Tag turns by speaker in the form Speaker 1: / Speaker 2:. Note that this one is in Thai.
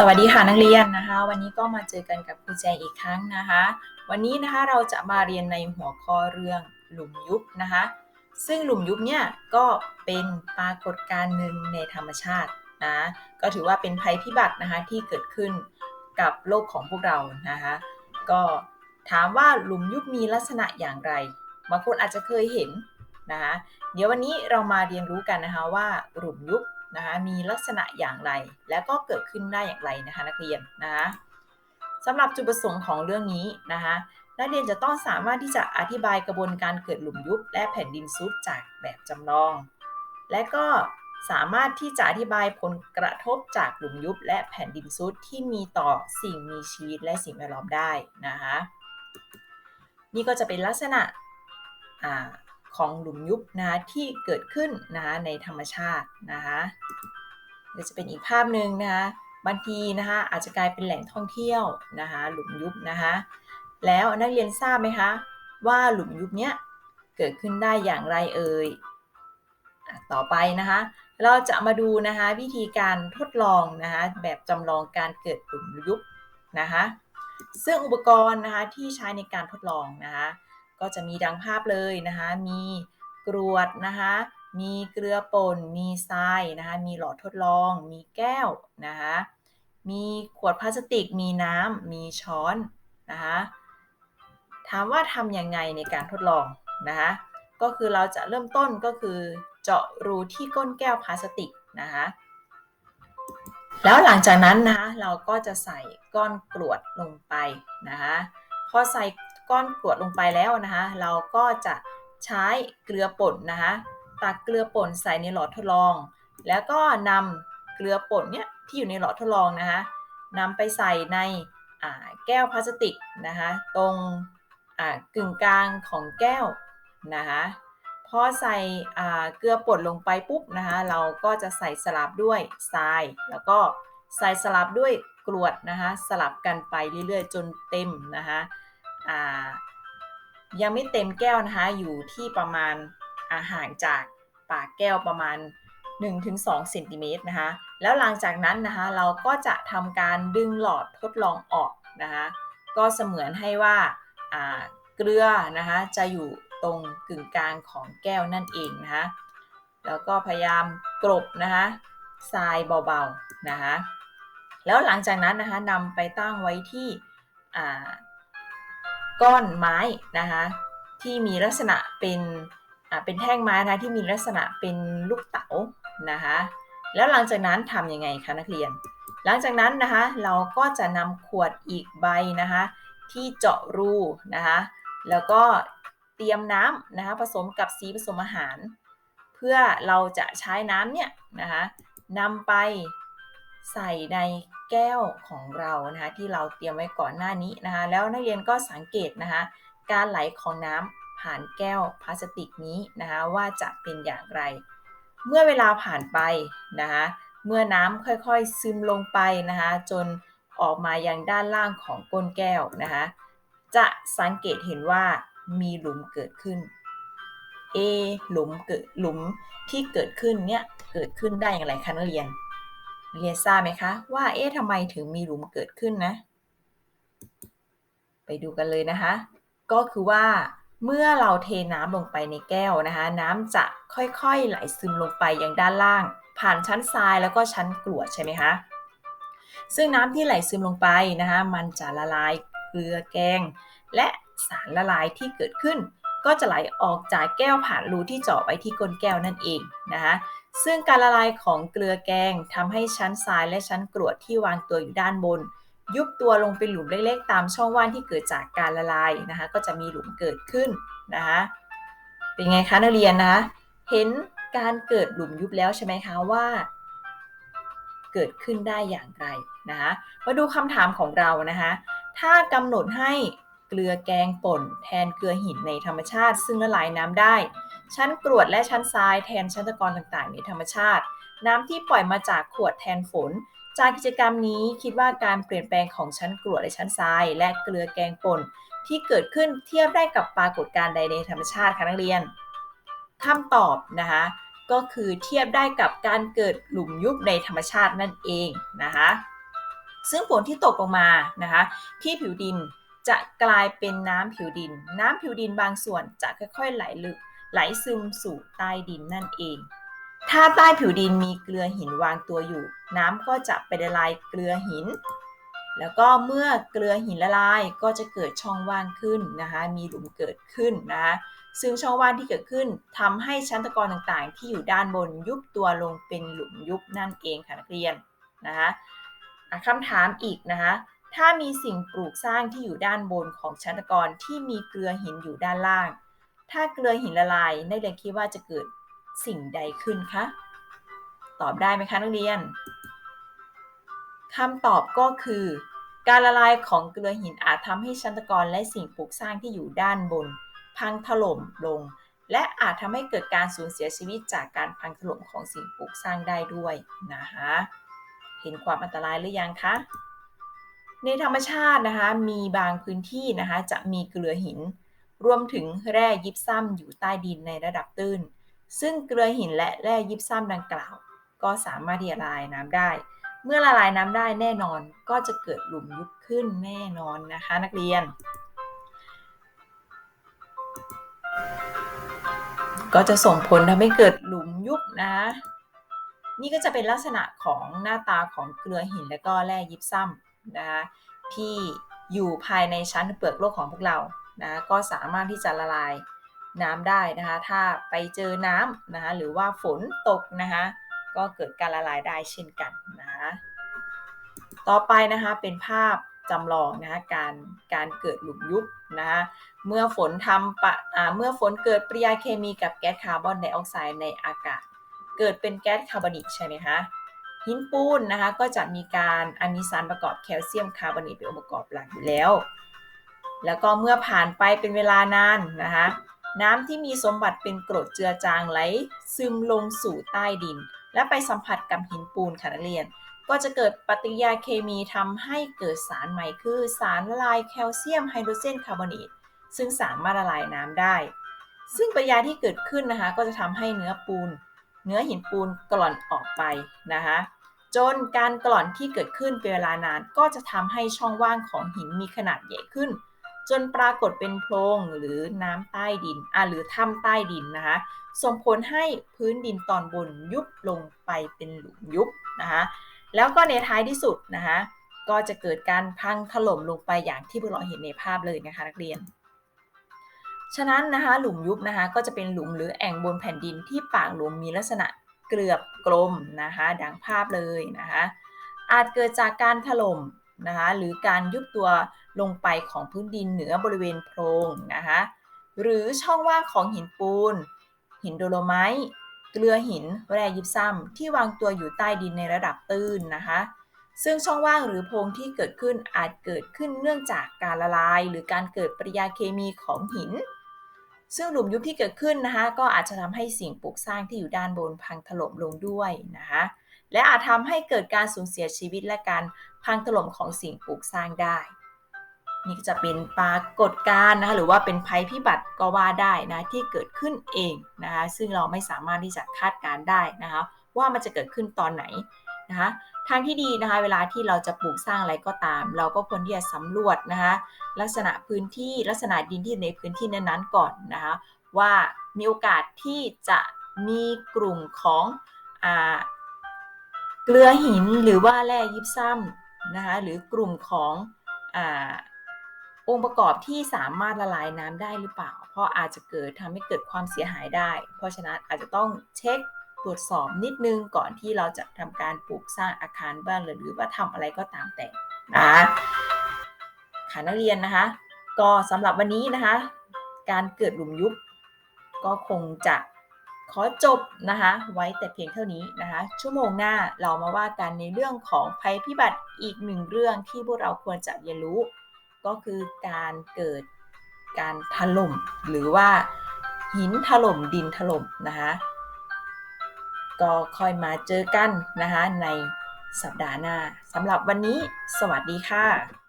Speaker 1: สวัสดีค่ะนักเรียนนะคะ วันนี้ก็มาเจอกันกับครูแจงอีกครั้งนะคะ วันนี้นะคะเราจะมาเรียนในหัวข้อเรื่องหลุมยุบนะคะ ซึ่งหลุมยุบเนี่ยก็เป็นปรากฏการณ์หนึ่งในธรรมชาตินะก็ถือว่าเป็นภัยพิบัตินะคะที่เกิดขึ้นกับโลกของพวกเรานะคะ ก็ถามว่าหลุมยุบมีลักษณะอย่างไรบางคนอาจจะเคยเห็นนะคะเดี๋ยววันนี้เรามาเรียนรู้กันนะคะว่าหลุมยุบ นะคะมีลักษณะอย่างไร และก็เกิดขึ้นได้อย่างไรนะคะนักเรียนนะคะสำหรับจุดประสงค์ของเรื่องนี้นะคะนักเรียนจะต้องสามารถที่จะอธิบายกระบวนการเกิดหลุมยุบและแผ่นดินซุดจากแบบจำลอง และก็สามารถที่จะอธิบายผลกระทบจากหลุมยุบและแผ่นดินซุดที่มีต่อสิ่งมีชีวิตและสิ่งแวดล้อมได้นะคะนี่ก็จะเป็นลักษณะ ของหลุมยุบนะที่เกิดขึ้นนะคะในธรรมชาตินะคะเดี๋ยวจะเป็นอีกภาพหนึ่งนะคะบางทีนะคะอาจจะกลายเป็นแหล่งท่องเที่ยวนะคะหลุมยุบนะคะแล้วนักเรียนทราบไหมคะว่าหลุมยุบเนี้ยเกิดขึ้นได้อย่างไรเอ่ยต่อไปนะคะ เราจะมาดูนะคะวิธีการทดลองนะคะแบบจำลองการเกิดหลุมยุบนะคะซึ่งอุปกรณ์นะคะที่ใช้ในการทดลองนะคะ ก็จะมีดังภาพเลยนะคะ มีกรวดนะคะ มีเกลือป่น มีทรายนะคะ มีหลอดทดลอง มีแก้วนะคะ มีขวดพลาสติก มีน้ำ มีช้อนนะคะ ถามว่าทำยังไงในการทดลองนะคะ ก็คือเราจะเริ่มต้นก็คือเจาะรูที่ก้นแก้วพลาสติกนะคะแล้วหลังจากนั้นนะคะเราก็จะใส่ก้อนกรวดลงไปนะคะพอใส่ ก้อนกรวดลงไปแล้วนะคะ เราก็จะใช้เกลือป่นนะคะ ตักเกลือป่นใส่ในหลอดทดลอง แล้วก็นำเกลือป่นเนี่ยที่อยู่ในหลอดทดลองนะคะนำไปใส่ในแก้วพลาสติกนะคะ ตรงกึ่งกลางของแก้วนะคะพอใส่เกลือป่นลงไปปุ๊บนะคะเราก็จะใส่สลับด้วยทราย แล้วก็ใส่สลับด้วยกรวดนะคะสลับกันไปเรื่อยๆ จนเต็มนะคะ ยังไม่เต็มแก้วนะคะ อยู่ที่ประมาณอาห่างจากปากแก้วประมาณ 1-2เซนติเมตรนะคะ แล้วหลังจากนั้นนะคะ เราก็จะทำการดึงหลอดทดลองออกนะคะ ก็เสมือนให้ว่าเกลือนะคะ จะอยู่ตรงกึ่งกลางของแก้วนั่นเองนะคะ แล้วก็พยายามกรบนะคะทรายเบาๆนะคะ แล้วหลังจากนั้นนะคะนำไปตั้งไว้ที่ ก้อนไม้นะคะที่มีลักษณะเป็นเป็นแท่งไม้นะที่มีลักษณะเป็นลูกเต๋านะคะแล้วหลังจากนั้นทำยังไงคะนักเรียน หลังจากนั้นนะคะเราก็จะนำขวดอีกใบนะคะที่เจาะรูนะคะแล้วก็เตรียมน้ำนะคะผสมกับสีผสมอาหาร เพื่อเราจะใช้น้ำเนี่ยนะคะนำไป ใส่ในแก้วของเรานะคะที่เราเตรียมไว้ก่อนหน้านี้นะคะแล้วนักเรียนก็สังเกตนะคะการไหลของน้ำผ่านแก้วพลาสติกนี้นะคะว่าจะเป็นอย่างไร เมื่อเวลาผ่านไปนะคะเมื่อน้ำค่อยๆซึมลงไปนะคะจนออกมายังด้านล่างของก้นแก้วนะคะจะสังเกตเห็นว่ามีหลุมเกิดขึ้น A หลุมเกิดหลุมที่เกิดขึ้นเนี่ยเกิดขึ้นได้อย่างไรคะนักเรียน เรียนทราบไหมคะว่าเอ๊ะทำไมถึงมีหลุมเกิดขึ้นนะ ไปดูกันเลยนะคะ ก็คือว่าเมื่อเราเทน้ำลงไปในแก้วนะคะ น้ำจะค่อยๆไหลซึมลงไปยังด้านล่าง ผ่านชั้นทรายแล้วก็ชั้นกรวดใช่ไหมคะซึ่งน้ำที่ไหลซึมลงไปนะคะมันจะละลายเกลือแกง และสารละลายที่เกิดขึ้น ก็จะไหลออกจากแก้วผ่านรูที่เจาะไว้ที่ก้นแก้วนั่นเองนะคะ ซึ่งการละลายของเกลือแกงทำให้ชั้นทรายและชั้นกรวดที่วางตัวอยู่ด้านบน ยุบตัวลงเป็นหลุมเล็กๆ ตามช่องว่างที่เกิดจากการละลายนะคะก็จะมีหลุมเกิดขึ้นนะคะเป็นไงคะนักเรียนนะเห็นการเกิดหลุมยุบแล้วใช่ไหมคะว่า เกิดขึ้นได้อย่างไรนะคะมาดูคำถามของเรานะคะถ้ากำหนดให้เกลือแกงป่น แทนเกลือหินในธรรมชาติ ซึ่งละลายน้ำได้ ชั้นกรวดและชั้นทรายแทนชั้นตะกอนต่างๆ ในธรรมชาติ น้ำที่ปล่อยมาจากขวดแทนฝน จากกิจกรรมนี้คิดว่าการเปลี่ยนแปลงของชั้นกรวดและชั้นทราย และเกลือแกงป่นที่เกิดขึ้นเทียบได้กับปรากฏการณ์ใดในธรรมชาติคะนักเรียนคำตอบนะคะก็คือเทียบได้กับการเกิดหลุมยุบในธรรมชาตินั่นเองนะคะซึ่งฝนที่ตกลงมานะคะที่ผิวดินจะกลายเป็นน้ำผิวดิน น้ำผิวดินบางส่วนจะค่อยๆไหลลึก ไหลซึมสู่ใต้ดินนั่นเอง ถ้าใต้ผิวดินมีเกลือหินวางตัวอยู่ น้ำก็จะไปละลายเกลือหิน แล้วก็เมื่อเกลือหินละลายก็จะเกิดช่องว่างขึ้นนะคะมีหลุมเกิดขึ้นนะคะซึ่งช่องว่างที่เกิดขึ้นทำให้ชั้นตะกอนต่างๆ ที่อยู่ด้านบนยุบตัวลงเป็นหลุมยุบนั่นเองค่ะนักเรียนนะคะคำถามอีกนะคะถ้ามีสิ่งปลูกสร้างที่อยู่ด้านบนของชั้นตะกอนที่มีเกลือหินอยู่ด้านล่าง ถ้าเกลือหินละลายนักเรียนคิดว่าจะเกิดสิ่งใดขึ้นคะ ตอบได้ไหมคะนักเรียนคำตอบก็คือ การละลายของเกลือหินอาจทำให้ชั้นตะกอนและสิ่งปลูกสร้างที่อยู่ด้านบน พังถล่มลง และอาจทำให้เกิดการสูญเสียชีวิตจากการพังถล่มของสิ่งปลูกสร้างได้ด้วยนะคะเห็นความอันตรายหรือยังคะในธรรมชาตินะคะมีบางพื้นที่นะคะจะมีเกลือหิน รวมถึงแร่ยิบซ้ำอยู่ใต้ดินในระดับตื้น ซึ่งเกลือหินและแร่ยิบซ้ำดังกล่าว ก็สามารถที่จะละลายน้ำได้ เมื่อละลายน้ำได้แน่นอนก็จะเกิดหลุมยุบขึ้นแน่นอนนะคะนักเรียน ก็จะส่งผลทำให้เกิดหลุมยุบนะนี่ก็จะเป็นลักษณะของหน้าตาของเกลือหินและก็แร่ยิบซ้ำนะคะที่อยู่ภายในชั้นเปลือกโลกของพวกเรา นะก็สามารถที่จะละลายน้ำได้นะคะ ถ้าไปเจอน้ำนะคะหรือว่าฝนตกนะคะก็เกิดการละลายได้เช่นกันนะคะต่อไปนะคะเป็นภาพจำลองนะคะการการเกิดหลุมยุบนะคะเมื่อฝนทำปะเมื่อฝนเกิดปริยาเคมีกับแก๊สคาร์บอนไดออกไซด์ในอากาศ เกิดเป็นแก๊สคาร์บอนิกใช่ไหมคะหินปูนนะคะก็จะมีการอนมีสารประกอบแคลเซียมคาร์บอเนตเป็นองค์ประกอบหลักอยู่แล้ว แล้วก็เมื่อผ่านไปเป็นเวลานานนะคะน้ำที่มีสมบัติเป็นกรดเจือจางไหลซึมลงสู่ใต้ดิน และไปสัมผัสกับหินปูนค่ะนักเรียน ก็จะเกิดปฏิกิริยาเคมีทำให้เกิดสารใหม่คือสารละลายแคลเซียมไฮโดรเจนคาร์บอเนตซึ่งสามารถละลายน้ำได้ ซึ่งปฏิกิริยาที่เกิดขึ้นนะคะ ก็จะทำให้เนื้อปูน เนื้อหินปูนกร่อนออกไปนะคะจนการกร่อนที่เกิดขึ้นเป็นเวลานานก็จะทำให้ช่องว่างของหินมีขนาดใหญ่ขึ้น จนปรากฏเป็นโพรงหรือน้ำใต้ดินอ่าหรือถ้ำใต้ดินนะคะส่งผลให้พื้นดินตอนบนยุบลงไปเป็นหลุมยุบนะคะแล้วก็ในท้ายที่สุดนะคะก็จะเกิดการพังถล่มลงไปอย่างที่พวกเราเห็นในภาพเลยนะคะนักเรียน ฉะนั้นนะคะหลุมยุบนะคะก็จะเป็นหลุมหรือแอ่งบนแผ่นดินที่ปากหลุมมีลักษณะเกลือบกลมนะคะดังภาพเลยนะคะอาจเกิดจากการถล่ม นะคะหรือการยุบตัวลงไปของพื้นดินเหนือบริเวณโพรงนะคะหรือช่องว่างของหินปูน หินโดโลไมต์เกลือหินแร่ยิบซ้ำที่วางตัวอยู่ใต้ดินในระดับตื้นนะคะซึ่งช่องว่างหรือโพรงที่เกิดขึ้นอาจเกิดขึ้นเนื่องจากการละลาย หรือการเกิดปฏิกิริยาเคมีของหิน ซึ่งหลุมยุบที่เกิดขึ้นนะคะก็อาจจะทำให้สิ่งปลูกสร้างที่อยู่ด้านบนพังถล่มลงด้วยนะคะและอาจทำให้เกิดการสูญเสียชีวิตและการ พังถล่มของสิ่งปลูกสร้างได้ นี่จะเป็นปรากฏการณ์นะคะหรือว่าเป็นภัยพิบัติก็ว่าได้นะที่เกิดขึ้นเองนะคะซึ่งเราไม่สามารถที่จะคาดการได้นะคะว่ามันจะเกิดขึ้นตอนไหนนะคะทางที่ดีนะคะเวลาที่เราจะปลูกสร้างอะไรก็ตาม เราก็ควรที่จะสำรวจนะคะลักษณะพื้นที่ลักษณะดินที่ในพื้นที่นั้นๆก่อนนะคะว่ามีโอกาสที่จะมีกลุ่มของอเกลือหินหรือว่าแร่ยิบซ้ำ นะคะหรือกลุ่มของอองค์ประกอบที่สามารถละลายน้ำได้หรือเปล่า เพราะอาจจะเกิดทำให้เกิดความเสียหายได้ เพราะฉะนั้นอาจจะต้องเช็คตรวจสอบนิดนึงก่อนที่เราจะทำการปลูกสร้างอาคารบ้านหรือว่าทำอะไรก็ตามแต่นะค่ะนักเรียนนะคะ ก็สำหรับวันนี้นะคะ การเกิดหลุมยุบก็คงจะ ขอจบนะคะไว้แต่เพียงเท่านี้นะคะชั่วโมงหน้าเรามาว่ากันในเรื่องของภัยพิบัติอีกหนึ่งเรื่องที่พวกเราควรจะเรียนรู้ ก็คือการเกิดการถล่มหรือว่าหินถล่มดินถล่มนะคะก็ค่อยมาเจอกันนะคะในสัปดาห์หน้าสำหรับวันนี้ สวัสดีค่ะ